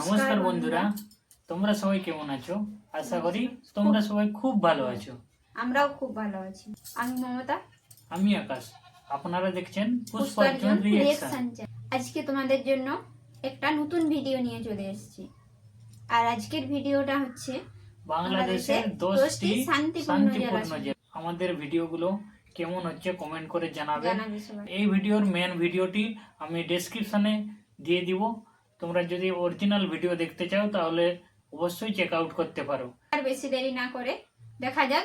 নমস্কার বন্ধুরা তোমরা সবাই কেমন আছো? আশা করি তোমরা সবাই খুব ভালো আছো। আমরাও খুব ভালো আছি। আমি মমতা। আমি আকাশ। আপনারা দেখছেন পুষ্পার্জন রিয়েকশন আজকে তোমাদের জন্য একটা নতুন ভিডিও নিয়ে চলে এসেছি। আর আজকের ভিডিওটা হচ্ছে বাংলাদেশের দশটি শান্তিপূর্ণ। জেলা আমাদের ভিডিওগুলো কেমন হচ্ছে কমেন্ট করে জানাবেন এই ভিডিওর মেন ভিডিওটি আমি ডেসক্রিপশনে দিয়ে দিব। তোমরা যদি অরিজিনাল ভিডিও দেখতে চাও তাহলে অবশ্যই চেক আউট করতে পারো। আর বেশি দেরি না করে দেখা যাক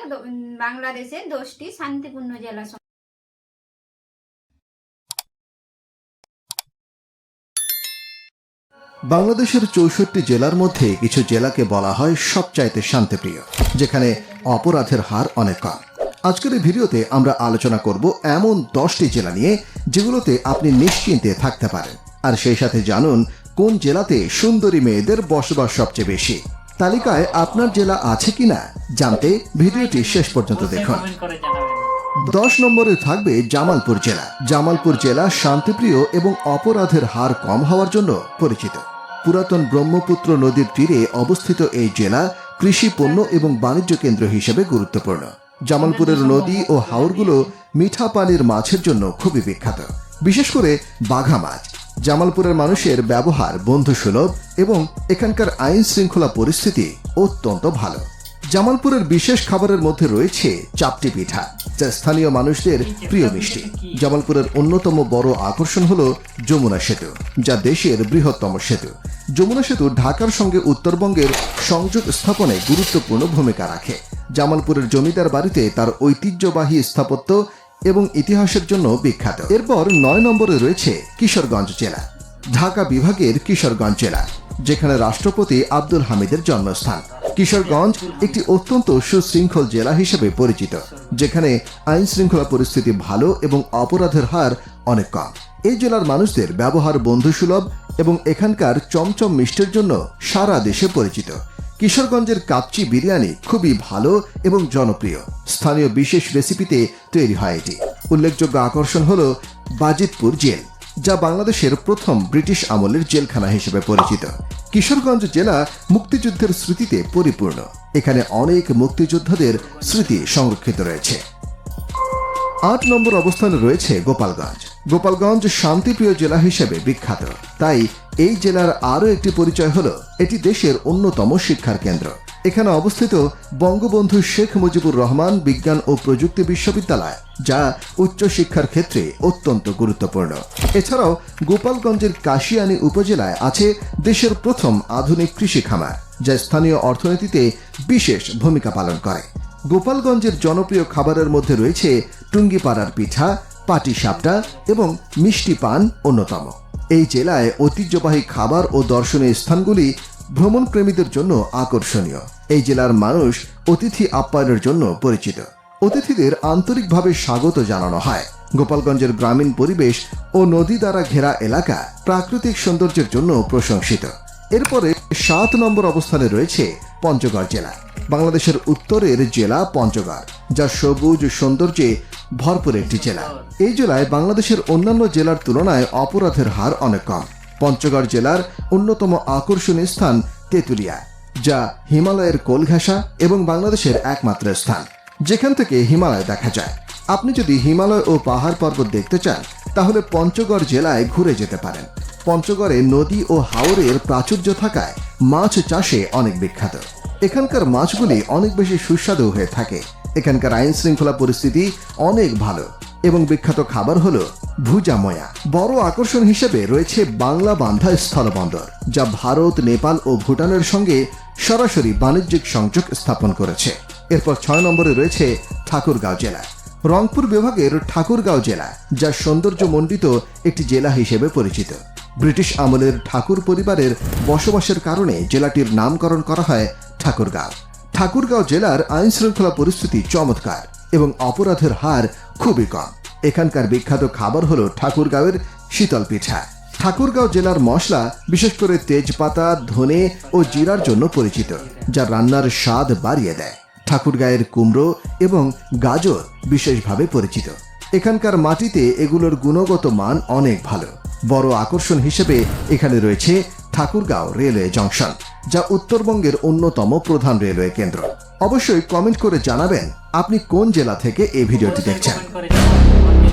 বাংলাদেশের দশটি শান্তিপূর্ণ জেলা বাংলাদেশের চৌষট্টি জেলার মধ্যে কিছু জেলাকে বলা হয় সবচাইতে শান্তিপ্রিয় যেখানে অপরাধের হার অনেক কম। আজকের এই ভিডিওতে আমরা আলোচনা করব এমন দশটি জেলা নিয়ে যেগুলোতে আপনি নিশ্চিন্তে থাকতে পারেন। আর সেই সাথে জানুন কোন জেলাতে সুন্দরী মেয়েদের বসবাস সবচেয়ে বেশি? তালিকায় আপনার জেলা আছে কিনা জানতে ভিডিওটি শেষ পর্যন্ত দেখুন। দশ নম্বরে থাকবে জামালপুর জেলা। জামালপুর জেলা শান্তিপ্রিয় এবং অপরাধের হার কম হওয়ার জন্য পরিচিত। পুরাতন ব্রহ্মপুত্র নদীর তীরে অবস্থিত এই জেলা কৃষি পণ্য এবং বাণিজ্য কেন্দ্র হিসেবে গুরুত্বপূর্ণ। জামালপুরের নদী ও হাওরগুলো মিঠা পানির মাছের জন্য খুবই বিখ্যাত। বিশেষ করে বাঘা মাছ। জামালপুরের মানুষের ব্যবহার বন্ধুসুলভ এবং এখানকার আইন শৃঙ্খলা পরিস্থিতি অত্যন্ত ভালো। জামালপুরের বিশেষ খাবারের মধ্যে রয়েছে চাপটি পিঠা, যা স্থানীয় মানুষদের প্রিয় মিষ্টি। জামালপুরের অন্যতম বড় আকর্ষণ হল যমুনা সেতু, যা দেশের বৃহত্তম সেতু। যমুনা সেতু ঢাকার সঙ্গে উত্তরবঙ্গের সংযোগ স্থাপনে গুরুত্বপূর্ণ ভূমিকা রাখে। জামালপুরের জমিদার বাড়িতে তার ঐতিহ্যবাহী স্থাপত্য এবং ইতিহাসের জন্য বিখ্যাত। এরপর নয় নম্বরে রয়েছে কিশোরগঞ্জ জেলা। ঢাকা বিভাগের কিশোরগঞ্জ জেলা, যেখানে রাষ্ট্রপতি আব্দুল হামিদের জন্মস্থান। কিশোরগঞ্জ একটি অত্যন্ত সুশৃঙ্খল জেলা হিসেবে পরিচিত, যেখানে আইন শৃঙ্খলা পরিস্থিতি ভালো এবং অপরাধের হার অনেক কম। এই জেলার মানুষদের ব্যবহার বন্ধুসুলভ এবং এখানকার চমচম মিষ্টির জন্য সারা দেশে পরিচিত। কিশোরগঞ্জের কাচ্চি বিরিয়ানি খুবই ভালো এবং জনপ্রিয়। স্থানীয় বিশেষ রেসিপিতে তৈরি হয় এটি। উল্লেখযোগ্য আকর্ষণ হল বাজিতপুর জেল, যা বাংলাদেশের প্রথম ব্রিটিশ আমলের জেলখানা হিসেবে পরিচিত। কিশোরগঞ্জ জেলা মুক্তিযুদ্ধের স্মৃতিতে পরিপূর্ণ। এখানে অনেক মুক্তিযোদ্ধাদের স্মৃতি সংরক্ষিত রয়েছে। আট নম্বর অবস্থানে রয়েছে গোপালগঞ্জ। গোপালগঞ্জ শান্তিপ্রিয় জেলা হিসেবে বিখ্যাত। তাই এই জেলার আরও একটি পরিচয় হল, এটি দেশের অন্যতম শিক্ষার কেন্দ্র। এখানে অবস্থিত বঙ্গবন্ধু শেখ মুজিবুর রহমান বিজ্ঞান ও প্রযুক্তি বিশ্ববিদ্যালয়, যা উচ্চশিক্ষার ক্ষেত্রে অত্যন্ত গুরুত্বপূর্ণ। এছাড়াও গোপালগঞ্জের কাশিয়ানী উপজেলায় আছে দেশের প্রথম আধুনিক কৃষি খামার, যা স্থানীয় অর্থনীতিতে বিশেষ ভূমিকা পালন করে। গোপালগঞ্জের জনপ্রিয় খাবারের মধ্যে রয়েছে টুঙ্গিপাড়ার পিঠা পাটি সাপটা এবং মিষ্টি পান অন্যতম। এই জেলায় ঐতিহ্যবাহী খাবার ও দর্শনীয় স্থানগুলি ভ্রমণপ্রেমীদের জন্য আকর্ষণীয়। এই জেলার মানুষ অতিথি আপ্যায়নের জন্য পরিচিত। অতিথিদের আন্তরিকভাবে স্বাগত জানানো হয়। গোপালগঞ্জের গ্রামীণ পরিবেশ ও নদী দ্বারা ঘেরা এলাকা প্রাকৃতিক সৌন্দর্যের জন্য প্রশংসিত। এরপরে সাত নম্বর অবস্থানে রয়েছে পঞ্চগড় জেলা। বাংলাদেশের উত্তরের জেলা পঞ্চগড় যা সবুজ সৌন্দর্যে ভরপুর একটি জেলা। এই জেলায় বাংলাদেশের অন্যান্য জেলার তুলনায় অপরাধের হার অনেক কম। পঞ্চগড় জেলার অন্যতম আকর্ষণীয় স্থান তেঁতুলিয়া, যা হিমালয়ের কোলঘাসা এবং বাংলাদেশের একমাত্র স্থান। যেখান থেকে হিমালয় দেখা যায়। আপনি যদি হিমালয় ও পাহাড় পর্বত দেখতে চান, তাহলে পঞ্চগড় জেলায় ঘুরে যেতে পারেন। পঞ্চগড়ে নদী ও হাওরের প্রাচুর্য থাকায় মাছ চাষে অনেক বিখ্যাত। এখানকার মাছগুলি অনেক বেশি সুস্বাদু হয়ে থাকে। এখানকার আইন শৃঙ্খলা পরিস্থিতি অনেক ভালো এবং বিখ্যাত খাবার হলো ভুজা ময়া। বড় আকর্ষণ হিসেবে রয়েছে বাংলা বান্ধা স্থলবন্দর, যা ভারত, নেপাল ও ভুটানের সঙ্গে সরাসরি বাণিজ্যিক সংযোগ স্থাপন করেছে। এরপর ছয় নম্বরে রয়েছে ঠাকুরগাঁও জেলা। রংপুর বিভাগের ঠাকুরগাঁও জেলা, যা সৌন্দর্যমণ্ডিত একটি জেলা হিসেবে পরিচিত। ব্রিটিশ আমলের ঠাকুর পরিবারের বসবাসের কারণে জেলাটির নামকরণ করা হয় ঠাকুরগাঁও। ঠাকুরগাঁও জেলার আইন শৃঙ্খলা পরিস্থিতি চমৎকার এবং অপরাধের হার খুবই কম। এখানকার বিখ্যাত খাবার হলো ঠাকুরগাঁওয়ের শীতল পিঠা। ঠাকুরগাঁও জেলার মশলা, বিশেষ করে তেজপাতা, ধনে ও জিরার জন্য পরিচিত, যা রান্নার স্বাদ বাড়িয়ে দেয়। ঠাকুরগাঁয়ের কুমড়ো এবং গাজর বিশেষভাবে পরিচিত। এখানকার মাটিতে এগুলোর গুণগত মান অনেক ভালো। বড় আকর্ষণ হিসেবে এখানে রয়েছে ঠাকুরগাঁও রেলওয়ে জংশন, যা উত্তরবঙ্গের অন্যতম প্রধান রেলওয়ে কেন্দ্র। অবশ্যই কমেন্ট করে জানাবেন আপনি কোন জেলা থেকে এই ভিডিওটি দেখছেন।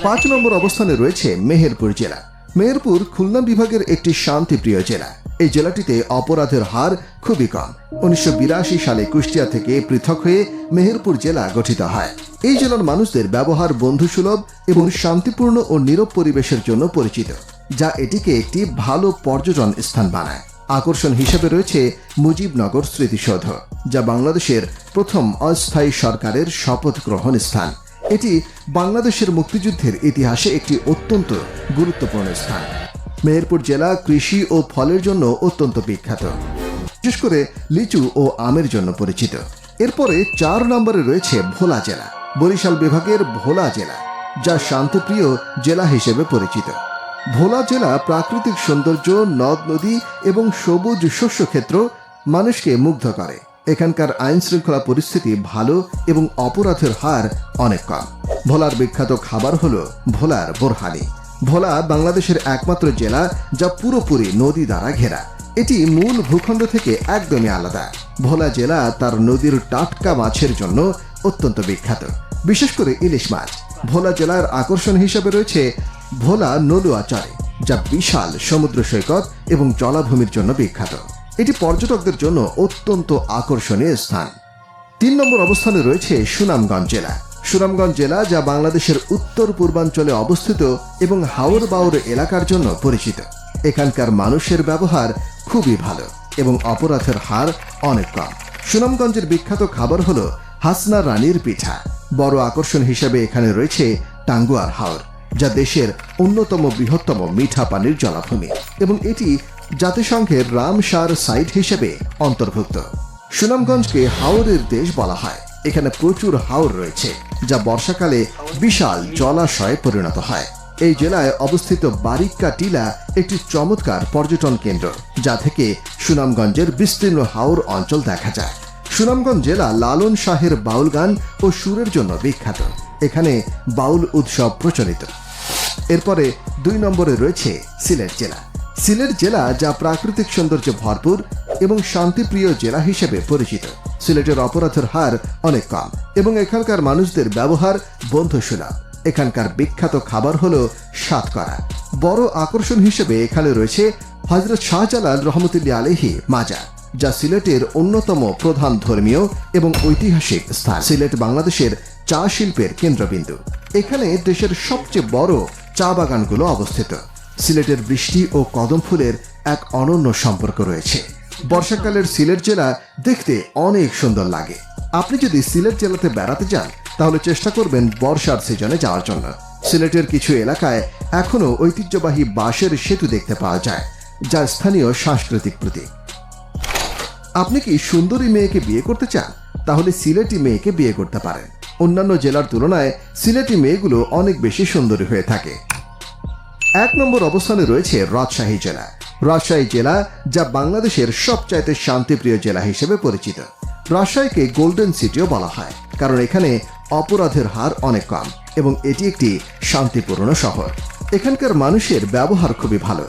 পাঁচ নম্বর অবস্থানে রয়েছে মেহেরপুর জেলা। মেহেরপুর খুলনা বিভাগের একটি শান্তিপ্রিয় জেলা। এই জেলাটিতে অপরাধের হার খুবই কম। উনিশশো বিরাশি সালে কুষ্টিয়া থেকে পৃথক হয়ে মেহেরপুর জেলা গঠিত হয়। এই জেলার মানুষদের ব্যবহার বন্ধুসুলভ এবং শান্তিপূর্ণ ও নীরব পরিবেশের জন্য পরিচিত, যা এটিকে একটি ভালো পর্যটন স্থান বানায়। আকর্ষণ হিসেবে রয়েছে মুজিবনগর স্মৃতিসৌধ, যা বাংলাদেশের প্রথম অস্থায়ী সরকারের শপথ গ্রহণ স্থান। এটি বাংলাদেশের মুক্তিযুদ্ধের ইতিহাসে একটি অত্যন্ত গুরুত্বপূর্ণ স্থান। মেহেরপুর জেলা কৃষি ও ফলের জন্য অত্যন্ত বিখ্যাত। বিশেষ করে লিচু ও আমের জন্য পরিচিত। এরপরে চার নম্বরে রয়েছে ভোলা জেলা। বরিশাল বিভাগের ভোলা জেলা, যা শান্তপ্রিয় জেলা হিসেবে পরিচিত। ভোলা জেলা প্রাকৃতিক সৌন্দর্য, নদ, নদী এবং সবুজ শস্য ক্ষেত্র মানুষকে মুগ্ধ করে। এখানকার আইন শৃঙ্খলা পরিস্থিতি ভালো এবং অপরাধের হার অনেক কম। ভোলার বিখ্যাত খাবার হলো ভোলার বোরহানি। ভোলা বাংলাদেশের একমাত্র জেলা যা পুরোপুরি নদী দ্বারা ঘেরা। এটি মূল ভূখণ্ড থেকে একদমই আলাদা। ভোলা জেলা তার নদীর টাটকা মাছের জন্য অত্যন্ত বিখ্যাত। বিশেষ করে ইলিশ মাছ। ভোলা জেলার আকর্ষণ হিসেবে রয়েছে ভোলা নলুয়া চরে, যা বিশাল সমুদ্র সৈকত এবং জলাভূমির জন্য বিখ্যাত। এটি পর্যটকদের জন্য অত্যন্ত আকর্ষণীয় স্থান। তিন নম্বর অবস্থানে রয়েছে সুনামগঞ্জ জেলা। সুনামগঞ্জ জেলা, যা বাংলাদেশের উত্তর পূর্বাঞ্চলে অবস্থিত এবং হাওর বাউর এলাকার জন্য পরিচিত। এখানকার মানুষের ব্যবহার খুবই ভালো এবং অপরাধের হার অনেক কম। সুনামগঞ্জের বিখ্যাত খাবার হলো হাসনা রানীর পিঠা। বড় আকর্ষণ হিসেবে এখানে রয়েছে টাঙ্গুয়ার হাওর, যা দেশের অন্যতম বৃহত্তম মিঠা পানির জলাভূমি এবং এটি জাতিসংঘের রামসার সাইট হিসেবে অন্তর্ভুক্ত। সুনামগঞ্জকে হাওরের দেশ বলা হয়। এখানে প্রচুর হাওর রয়েছে, যা বর্ষাকালে বিশাল জলাশয়ে পরিণত হয়। এই জেলায় অবস্থিত বারিক্কা টিলা একটি চমৎকার পর্যটন কেন্দ্র, যা থেকে সুনামগঞ্জের বিস্তীর্ণ হাওর অঞ্চল দেখা যায়। সুনামগঞ্জ জেলা লালন শাহের বাউল গান ও সুরের জন্য বিখ্যাত। এখানে বাউল উৎসব প্রচলিত। এরপরে দুই নম্বরে রয়েছে সিলেট জেলা। সিলেট জেলা যা প্রাকৃতিক সৌন্দর্যে ভরপুর এবং শান্তিপ্রিয় জেলা হিসেবে পরিচিত। সিলেটের অপরাধের হার অনেক কম এবং এখানকার মানুষদের ব্যবহার বন্ধুসুলভ। এখানকার বিখ্যাত খাবার হলো সাতকরা। বড় আকর্ষণ হিসেবে এখানে রয়েছে হজরত শাহজালাল রহমতুল্লাহ আলহি মাজার যা সিলেটের অন্যতম প্রধান ধর্মীয় এবং ঐতিহাসিক স্থান। সিলেট বাংলাদেশের চা শিল্পের কেন্দ্রবিন্দু। এখানে দেশের সবচেয়ে বড় চা বাগানগুলো অবস্থিত। সিলেটের বৃষ্টি ও কদম ফুলের এক অনন্য সম্পর্ক রয়েছে। বর্ষাকালের সিলেট জেলা দেখতে অনেক সুন্দর লাগে। আপনি যদি সিলেট জেলাতে বেড়াতে যান, তাহলে চেষ্টা করবেন বর্ষার সিজনে যাওয়ার জন্য। সিলেটের কিছু এলাকায় এখনও ঐতিহ্যবাহী বাঁশের সেতু দেখতে পাওয়া যায়, যা স্থানীয় সাংস্কৃতিক প্রতীক। আপনি কি সুন্দরী মেয়েকে বিয়ে করতে চান? তাহলে সিলেটি মেয়েকে বিয়ে করতে পারেন। অন্যান্য জেলার তুলনায় সিলেটি মেয়েগুলো অনেক বেশি সুন্দরী হয়ে থাকে। এক নম্বর অবস্থানে রয়েছে রাজশাহী জেলা। রাজশাহী জেলা যা বাংলাদেশের সবচাইতে শান্তিপ্রিয় জেলা হিসেবে পরিচিত। রাজশাহীকে গোল্ডেন সিটিও বলা হয়, কারণ এখানে অপরাধের হার অনেক কম এবং এটি একটি শান্তিপূর্ণ শহর। এখানকার মানুষের ব্যবহার খুবই ভালো।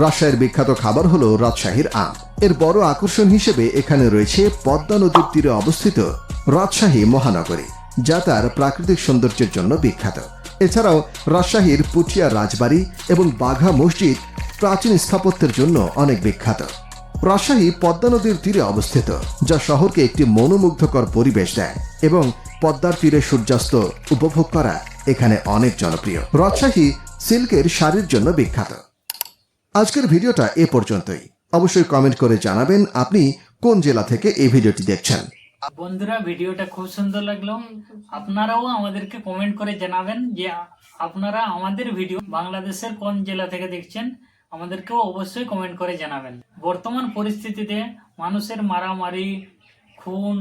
রাজশাহীর বিখ্যাত খাবার হলো রাজশাহীর আম। এর বড় আকর্ষণ হিসেবে এখানে রয়েছে পদ্মা নদীর তীরে অবস্থিত রাজশাহী মহানগরী, যা তার প্রাকৃতিক সৌন্দর্যের জন্য বিখ্যাত। এছাড়াও রাজশাহীর পুঠিয়া রাজবাড়ি এবং বাঘা মসজিদ প্রাচীন স্থাপত্যের জন্য অনেক বিখ্যাত। রাজশাহী পদ্মা নদীর তীরে অবস্থিত, যা শহরকে একটি মনোমুগ্ধকর পরিবেশ দেয় এবং পদ্মার তীরে সূর্যাস্ত উপভোগ করা এখানে অনেক জনপ্রিয়। রাজশাহী সিল্কের শাড়ির জন্য বিখ্যাত। আজকের ভিডিওটা এ পর্যন্তই। অবশ্যই কমেন্ট করে জানাবেন আপনি কোন জেলা থেকে এই ভিডিওটি দেখছেন। বন্ধুরা, ভিডিওটা খুব সুন্দর লাগল। আপনারাও আমাদেরকে কমেন্ট করে জানাবেন যে আপনারা আমাদের ভিডিও বাংলাদেশের কোন জেলা থেকে দেখছেন, আমাদেরকেও অবশ্যই কমেন্ট করে জানাবেন। বর্তমান পরিস্থিতিতে মানুষের মারামারি, খুন,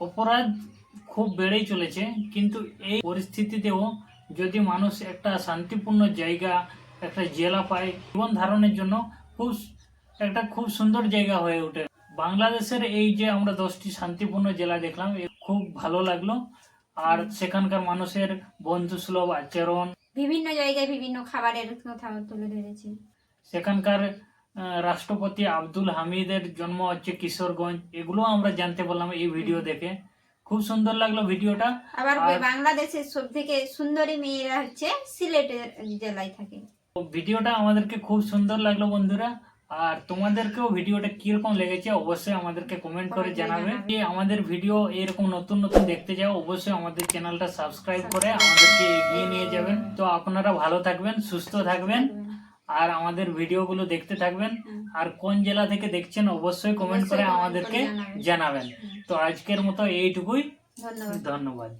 অপরাধ খুব বেড়েই চলেছে। কিন্তু এই পরিস্থিতিতেও যদি মানুষ একটা শান্তিপূর্ণ জায়গা একটা জেলা পায়। জীবন ধারণের জন্য খুব একটা খুব সুন্দর জায়গা হয়ে ওঠে। বাংলাদেশের এই যে আমরা দশটি শান্তিপূর্ণ জেলা দেখলাম খুব ভালো লাগল। আর সেখানকার মানুষের বন্ধুসুলভ আচরণ। বিভিন্ন জায়গায় বিভিন্ন খাবারের কথা তুলে ধরেছে। সেখানকার রাষ্ট্রপতি আব্দুল হামিদের জন্ম হচ্ছে কিশোরগঞ্জ। এগুলো আমরা জানতে পারলাম এই ভিডিও দেখে। খুব সুন্দর লাগল ভিডিওটা। আবার বাংলাদেশের সব থেকে সুন্দরী মেয়েরা হচ্ছে সিলেটের জেলায় থাকে। ভিডিওটা আমাদেরকে খুব সুন্দর লাগল বন্ধুরা। আর তোমাদেরকেও ভিডিওটা কীরকম লেগেছে অবশ্যই আমাদেরকে কমেন্ট করে জানাবে। যে আমাদের ভিডিও এরকম নতুন নতুন দেখতে যাও অবশ্যই আমাদের চ্যানেলটা সাবস্ক্রাইব করে আমাদেরকে এগিয়ে নিয়ে যাবেন। তো আপনারা ভালো থাকবেন সুস্থ থাকবেন। আর আমাদের ভিডিওগুলো দেখতে থাকবেন। আর কোন জেলা থেকে দেখছেন অবশ্যই কমেন্ট করে আমাদেরকে জানাবেন। তো আজকের মতো এইটুকুই। ধন্যবাদ।